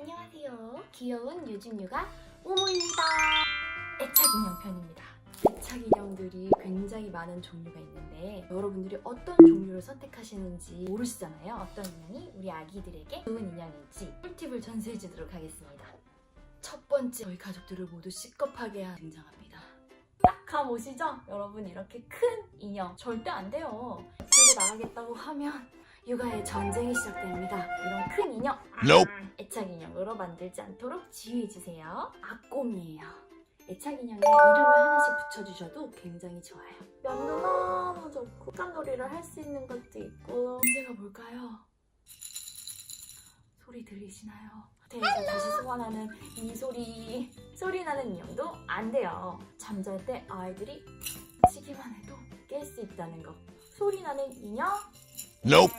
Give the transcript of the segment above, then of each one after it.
안녕하세요. 귀여운 유진유가 모모입니다. 애착 인형 편입니다. 애착 인형들이 굉장히 많은 종류가 있는데 여러분들이 어떤 종류를 선택하시는지 모르시잖아요. 어떤 인형이 우리 아기들에게 좋은 인형일지 꿀팁을 전수해주도록 하겠습니다. 첫 번째, 저희 가족들을 모두 시겁하게 등장합니다. 딱함 오시죠? 여러분 이렇게 큰 인형 절대 안 돼요. 들고 나가겠다고 하면 육아의 전쟁이 시작됩니다. 이런 큰 인형 Nope. 애착 인형으로 만들지 않도록 지휘해주세요. 아꼼이에요. 애착 인형에 이름을 하나씩 붙여주셔도 굉장히 좋아요. 면도 너무 좋고 깜놀이를 할 수 있는 것도 있고 문제가 뭘까요? 소리 들리시나요? 호텔에서 다시 소환하는 이 소리 소리 나는 인형도 안 돼요. 잠잘 때 아이들이 치기만 해도 깰 수 있다는 거. 소리 나는 인형 Nope.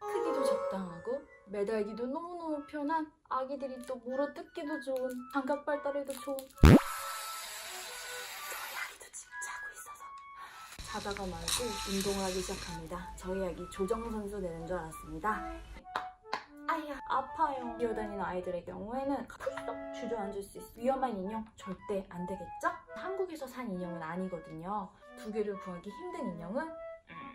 크기도 적당하고 매달기도 너무너무 편한 아기들이 또 물어뜯기도 좋은 감각 발달에도 좋은 저희 아기도 지금 자고 있어서 자다가 말고 운동을 하기 시작합니다. 저희 아기 조정선수 되는 줄 알았습니다. 아야 아파요. 기어다니는 아이들의 경우에는 푸석 주저앉을 수 있어 위험한 인형 절대 안 되겠죠? 한국에서 산 인형은 아니거든요. 두 개를 구하기 힘든 인형은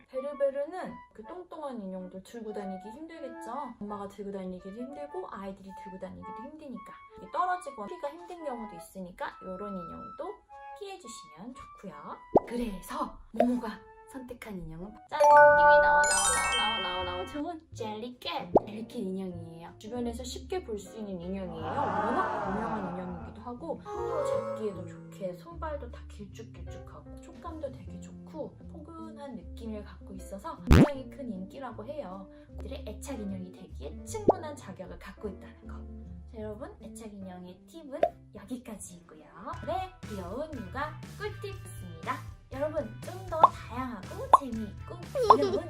베르베르는 그 똥똥한 인형들 들고 다니기 힘들겠죠. 엄마가 들고 다니기도 힘들고 아이들이 들고 다니기도 힘드니까 떨어지거나 피가 힘든 경우도 있으니까 이런 인형도 피해주시면 좋고요. 그래서 모모가 선택한 인형은 짠! 님이 나와 나와 나와 나와 나와 좋은 젤리캣! 젤리캣 인형이에요. 주변에서 쉽게 볼 수 있는 인형이에요. 워낙 유명한 인형이기도 하고 또 잡기에도 좋게 손발도 다 길쭉길쭉하고 촉감도 되게 좋고 느낌을 갖고 있어서 굉장히 큰 인기라고 해요. 그들의 애착 인형이 되기에 충분한 자격을 갖고 있다는 거. 자, 여러분 애착 인형의 팁은 여기까지이고요. 네, 귀여운 육아 꿀팁입니다 여러분 좀 더 다양하고 재미있고 귀여운